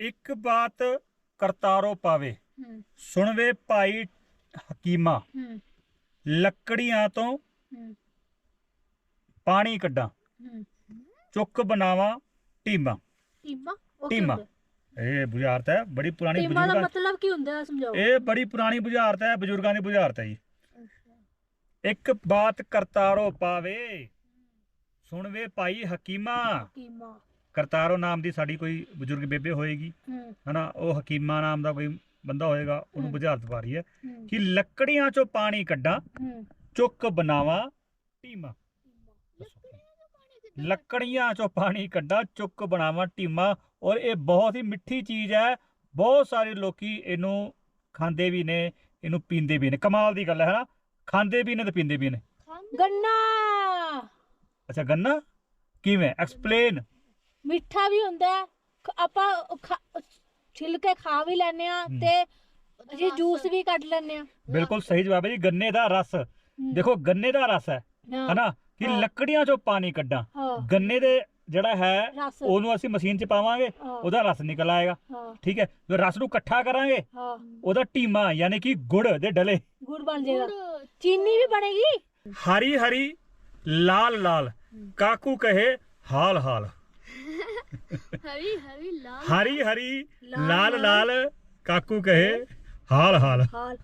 ਇੱਕ ਬਾਤ ਕਰਤਾਰੋ ਪਾਵੇ। ਸੁਣਵੇ ਭਾਈ ਹਕੀਮਾ ਲੱਕੜੀਆਂ ਤੋਂ ਪਾਣੀ ਕੱਢਾਂ। ਚੁੱਕ ਬਣਾਵਾਂ ਟੀਮਾ। ਟੀਮਾ? ਇਹ ਬੁਝਾਰਤ ਹੈ ਬੜੀ ਪੁਰਾਣੀ ਟੀਮਾ ਦਾ ਮਤਲਬ ਕੀ ਹੁੰਦਾ ਹੈ ਸਮਝਾਓ। ਇਹ ਬੜੀ ਪੁਰਾਣੀ ਬੁਝਾਰਤ ਹੈ ਬਜ਼ੁਰਗਾਂ ਦੀ ਬੁਝਾਰਤ ਹੈ ਜੀ। ਇੱਕ ਬਾਤ ਕਰਤਾਰੋ ਪਾਵੇ। ਸੁਣਵੇ ਭਾਈ ਹਕੀਮਾ। ਟੀਮਾ ਕਰਤਾਰੋ ਨਾਮ ਦੀ ਸਾਡੀ ਕੋਈ ਬਜ਼ੁਰਗ ਬੇਬੇ ਹੋਏਗੀ ਹਨਾ ਉਹ ਹਕੀਮਾ ਨਾਮ ਦਾ ਕੋਈ ਬੰਦਾ ਹੋਏਗਾ ਉਹਨੂੰ। ਬੁਝਾਰਤ ਪਾ ਰਹੀ ਹੈ। ਕਿ ਲੱਕੜੀਆਂ ਚੋਂ ਪਾਣੀ ਕੱਢਾਂ ਚੁੱਕ ਬਣਾਵਾਂ ਟੀਮਾ। ਲੱਕੜੀਆਂ ਚੋਂ ਪਾਣੀ ਕੱਢਾਂ ਚੁੱਕ ਬਣਾਵਾਂ ਟੀਮਾ ਔਰ ਇਹ ਬਹੁਤ ਹੀ ਮਿੱਠੀ ਚੀਜ਼ ਹੈ ਬਹੁਤ ਸਾਰੇ ਲੋਕੀ ਇਹਨੂੰ ਖਾਂਦੇ ਵੀ ਨੇ ਇਹਨੂੰ ਪੀਂਦੇ ਵੀ ਨੇ ਕਮਾਲ ਦੀ ਗੱਲ ਹੈ ਨਾ ਖਾਂਦੇ ਵੀ ਨੇ ਤੇ ਪੀਂਦੇ ਵੀ ਨੇ। ਗੰਨਾ। ਅੱਛਾ ਗੰਨਾ? ਕਿਵੇਂ? ਐਕਸਪਲੇਨ। ਮਿੱਠਾ ਵੀ ਹੁੰਦਾ ਹੈ। ਖ- ਆਪਾਂ ਖਾ- ਛਿੱਲ ਕੇ ਖਾ ਵੀ ਲੈਨੇ ਆ। ਤੇ ਜੀ ਜੂਸ ਵੀ ਕੱਢ ਲੈਨੇ ਆ ਬਿਲਕੁਲ ਸਹੀ ਜਵਾਬ ਹੈ ਜੀ ਗੰਨੇ ਦਾ ਰਸ। ਦੇਖੋ ਗੰਨੇ ਦਾ ਰਸ ਹੈ ਹਨਾ? ਕਿ ਹਾਂ। ਲੱਕੜੀਆਂ ਚੋਂ ਪਾਣੀ ਕੱਢਾਂ। ਗੰਨੇ ਦੇ ਜਿਹੜਾ ਹੈ ਰਸ। ਉਹਨੂੰ ਅਸੀਂ ਮਸ਼ੀਨ 'ਚ ਪਾਵਾਂਗੇ ਹਾਂ, ਉਹਦਾ ਰਸ ਨਿਕਲ ਆਏਗਾ। ਹਾਂ। ਠੀਕ ਹੈ ਜੋ ਰਸ ਨੂੰ ਇਕੱਠਾ ਕਰਾਂਗੇ ਹਾਂ। ਉਹਦਾ ਟੀਮਾ ਯਾਨੀ ਕਿ ਗੁੜ ਦੇ ਡਲੇ। ਗੁੜ ਬਣ ਜਾਏਗਾ। ਚੀਨੀ ਵੀ ਬਣੇਗੀ? ਹਰੀ ਹਰੀ ਲਾਲ ਲਾਲ। ਕਾਕੂ ਕਹੇ ਹਾਲ ਹਾਲ। ਹਰੀ ਹਰੀ ਲਾਲ ਹਰੀ ਹਰੀ ਲਾਲ ਲਾਲ ਕਾਕੂ ਕਹੇ ਹਾਲ ਹਾਲ। ਹਾਲ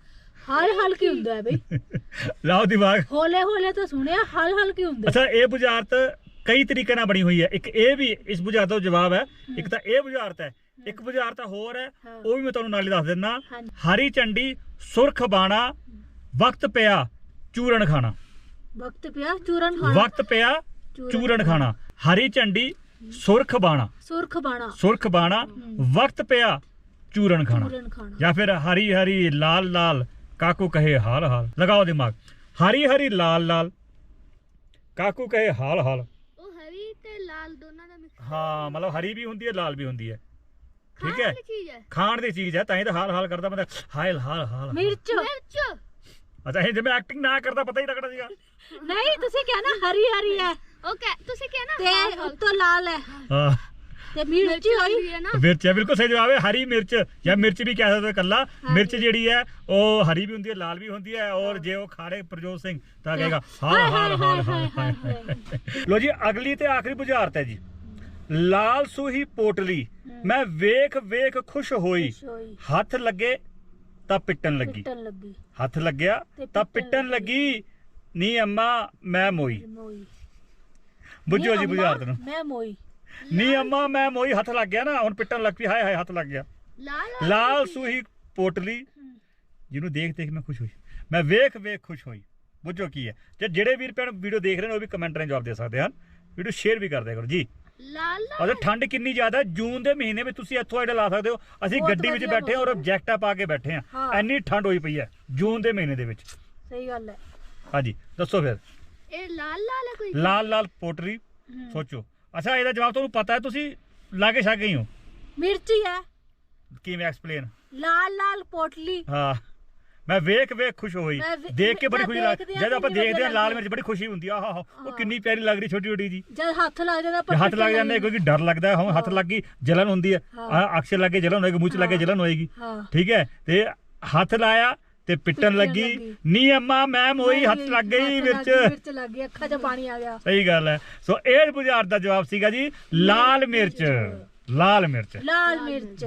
ਹਾਲ ਹਾਲ ਕੀ ਹੁੰਦਾ ਹੈ ਬਈ? ਲਾਓ ਦਿਮਾਗ। ਹੋਲੇ ਹੋਲੇ ਤਾਂ ਸੁਣਿਆ ਹਾਲ ਹਾਲ ਕੀ ਹੁੰਦਾ? ਅੱਛਾ ਇਹ ਬੁਝਾਰਤ ਕਈ ਤਰੀਕੇ ਨਾਲ ਬਣੀ ਹੋਈ ਹੈ। ਇੱਕ ਇਹ ਵੀ ਇਸ ਬੁਝਾਰਤ ਦਾ ਜਵਾਬ ਹੈ। ਇੱਕ ਤਾਂ ਇਹ ਬੁਝਾਰਤ ਹੈ। ਇੱਕ ਬੁਝਾਰਤ ਹੋਰ ਹੈ। ਉਹ ਵੀ ਮੈਂ ਤੁਹਾਨੂੰ ਨਾਲ ਹੀ ਦੱਸ ਦਿੰਦਾ। ਹਰੀ ਚੰਡੀ ਸੁਰਖ ਬਾਣਾ ਵਕਤ ਪਿਆ ਚੂਰਨ ਖਾਣਾ। ਵਕਤ ਪਿਆ ਚੂਰਨ ਖਾਣਾ। ਵਕਤ ਪਿਆ ਚੂਰਨ ਖਾਣਾ। ਹਰੀ ਝੰਡੀ ਸੁਰਖ ਬਾਣਾ। ਸੁਰਖ ਬਾਣਾ। ਸੁਰਖ ਬਾਣਾ ਵਕਤ ਪਿਆ ਚੂਰਨ ਖਾਣਾ। ਚੂਰਨ ਖਾਣਾ। ਜਾਂ ਫਿਰ ਹਰੀ ਹਰੀ ਲਾਲ ਲਾਲ ਕਾਕੂ ਕਹੇ ਹਾਲ ਹਾਲ। ਲਗਾਓ ਦਿਮਾਗ। ਹਰੀ ਹਰੀ ਲਾਲ ਲਾਲ ਕਾਕੂ ਕਹੇ ਹਾਲ ਹਾਲ। ਉਹ ਹਰੀ ਤੇ ਲਾਲ ਦੋਨਾਂ ਦਾ ਮਿਕਸ ਹਾਂ। ਮਤਲਬ ਹਰੀ ਵੀ ਹੁੰਦੀ ਹੈ ਲਾਲ ਵੀ ਹੁੰਦੀ ਹੈ। ਠੀਕ ਹੈ? ਖਾਣ ਦੀ ਚੀਜ਼ ਹੈ ਤਾਂ ਹੀ ਤਾਂ ਹਾਲ ਹਾਲ ਕਰਦਾ ਬੰਦਾ। ਹਾਲ ਹਾਲ ਹਾਲ ਮਿਰਚ। ਮਿਰਚ। ਅੱਛਾ ਇਹ ਜਿਵੇਂ ਐਕਟਿੰਗ ਨਾ ਕਰਦਾ ਪਤਾ ਹੀ ਲੱਗਦਾ ਸੀਗਾ। ਨਹੀਂ ਤੁਸੀਂ ਕਹਿਣਾ ਹਰੀ ਹਰੀ ਹੈ। ਓਕੇ ਤੁਸੀਂ ਕਿਹਾ ਨਾ ਤੇ ਉੱਤੋਂ ਲਾਲ ਹੈ। ਹਾਂ। ਤੇ ਮਿਰਚ ਹੋਈ। ਹੈ ਨਾ। ਮਿਰਚ ਹੈ ਬਿਲਕੁਲ ਸਹੀ ਜਵਾਬ ਹੈ ਹਰੀ ਮਿਰਚ। ਜਾਂ ਮਿਰਚ ਵੀ ਕਹਿ ਸਕਦੇ ਹੋ ਕੱਲਾ ਮਿਰਚ ਜਿਹੜੀ ਹੈ ਉਹ ਹਰੀ ਵੀ ਹੁੰਦੀ ਹੈ ਲਾਲ ਵੀ ਹੁੰਦੀ ਹੈ ਔਰ ਜੇ ਉਹ ਖਾੜੇ ਪ੍ਰਜੋਤ ਸਿੰਘ ਤਾਂ ਕਹੇਗਾ ਹਾਲ ਹਾਲ ਹਾਲ ਹਾਲ ਲੋ ਜੀ ਅਗਲੀ ਤੇ ਆਖਰੀ ਬੁਝਾਰਤ ਹੈ ਜੀ। ਲਾਲ ਸੂਹੀ ਪੋਟਲੀ। ਮੈਂ ਵੇਖ ਵੇਖ ਖੁਸ਼ ਹੋਈ। ਹੱਥ ਲੱਗੇ ਤਾਂ ਪਿੱਟਣ ਲੱਗੀ। ਹੱਥ ਲੱਗਿਆ ਤੇ ਪਿੱਟਣ ਲੱਗੀ। ਨੀ ਅੰਮਾ ਮੈਂ ਮੋਈ। ਬੁੱਝੋ ਜੀ ਬੁਝਾਰਤ ਨੂੰ ਮੈਂ ਮੋਈ। ਨੀ ਅੰਮਾ ਮੈਂ ਮੋਈ ਹੱਥ ਲੱਗ ਗਿਆ ਨਾ ਹੁਣ ਪਿੱਟਣ ਲੱਗ ਪਈ ਹਾਏ ਹਾਏ ਹੱਥ ਲੱਗ ਗਿਆ। ਲਾਲ ਲਾਲ ਸੂਹੀ ਪੋਟਲੀ ਜਿਹਨੂੰ ਦੇਖ ਦੇਖ ਮੈਂ ਖੁਸ਼ ਹੋਈ। ਮੈਂ ਵੇਖ ਵੇਖ ਖੁਸ਼ ਹੋਈ। ਬੁੱਝੋ ਕੀ ਹੈ? ਜੇ ਜਿਹੜੇ ਵੀਰ ਭੈਣ ਵੀਡੀਓ ਦੇਖ ਰਹੇ ਨੇ ਉਹ ਵੀ ਕਮੈਂਟ ਰਾਹੀਂ ਜਵਾਬ ਦੇ ਸਕਦੇ ਹਨ। ਵੀਡੀਓ ਸ਼ੇਅਰ ਵੀ ਕਰ ਦਿਆ ਕਰੋ ਜੀ। ਲਾਲ ਅਜੇ ਠੰਡ ਕਿੰਨੀ ਜ਼ਿਆਦਾ ਹੈ ਜੂਨ ਦੇ ਮਹੀਨੇ ਵਿੱਚ ਤੁਸੀਂ ਇੱਥੋਂ ਆਈਡਾ ਲਾ ਸਕਦੇ ਹੋ। ਅਸੀਂ ਬਹੁਤ ਗੱਡੀ ਵਿੱਚ ਵਧੀਆ ਬੈਠੇ ਹਾਂ ਔਰ ਜੈਕਟਾਂ ਪਾ ਕੇ ਬੈਠੇ ਹਾਂ। ਹਾਂ। ਇੰਨੀ ਠੰਡ ਹੋਈ ਪਈ ਹੈ ਜੂਨ ਦੇ ਮਹੀਨੇ ਦੇ ਵਿੱਚ। ਸਹੀ ਗੱਲ ਹੈ। ਹਾਂਜੀ ਦੱਸੋ ਫਿਰ। ਇਹ ਲਾਲ ਲਾਲ ਹੈ ਕੋਈ? ਲਾਲ ਲਾਲ ਪੋਟਰੀ ਸੋਚੋ। ਅੱਛਾ ਇਹਦਾ ਜਵਾਬ ਤੁਹਾਨੂੰ ਪਤਾ ਹੈ ਤੁਸੀਂ ਲਾਗੇ ਛਾ ਗਈ ਹੋ। ਮਿਰਚ ਹੀ ਕਿਵੇਂ ਐਕਸਪਲੇਨ? ਲਾਲ ਲਾਲ ਪੋਟਲੀ। ਹਾਂ। ਮੈਂ ਵੇਖ ਵੇਖ ਖੁਸ਼ ਹੋਈ ਦੇਖ ਕੇ ਬੜੀ ਖੁਸ਼ੀ ਲੱਗ ਜਦ ਆਪਾਂ ਦੇਖਦੇ ਵਧੀਆ ਲਾਲ ਮਿਰਚ ਬੜੀ ਖੁਸ਼ੀ ਹੁੰਦੀ ਆ। ਆਹ ਉਹ। ਕਿੰਨੀ ਪਿਆਰੀ ਲੱਗ ਰਹੀ ਛੋਟੀ ਛੋਟੀ ਜੀ। ਜਦ ਹੱਥ ਲੱਗ ਜਾਂਦਾ ਪਰ ਹੱਥ ਲੱਗ ਜਾਂਦੇ ਕਿਉਂਕਿ ਡਰ ਲੱਗਦਾ ਹੁਣ ਹੱਥ। ਲੱਗ ਗਈ ਜਲਨ ਹੁੰਦੀ। ਆ ਅਕਸ਼ਰ ਲੱਗੇ ਜਲਨ ਹੋਏਗੀ ਮੂੰਹ ਚ ਲੱਗੇ। ਜਲਨ ਹੋਏਗੀ। ਠੀਕ ਹੈ। ਤੇ ਹੱਥ ਲਾਇਆ ਤੇ ਪਿੱਟਣ ਲੱਗੀ। ਨੀ ਅੰਮਾ ਮੈਂ ਮੋਈ ਹੱਥ ਲੱਗ ਗਈ ਮਿਰਚ। ਮਿਰਚ ਲੱਗ ਗਈ ਅੱਖਾਂ 'ਚ ਪਾਣੀ ਆ ਗਿਆ। ਸਹੀ ਗੱਲ ਹੈ। ਸੋ ਇਹ ਬੁਝਾਰਤ ਦਾ ਜਵਾਬ ਸੀਗਾ ਜੀ ਲਾਲ ਮਿਰਚ। ਲਾਲ ਮਿਰਚ। ਲਾਲ ਮਿਰਚ।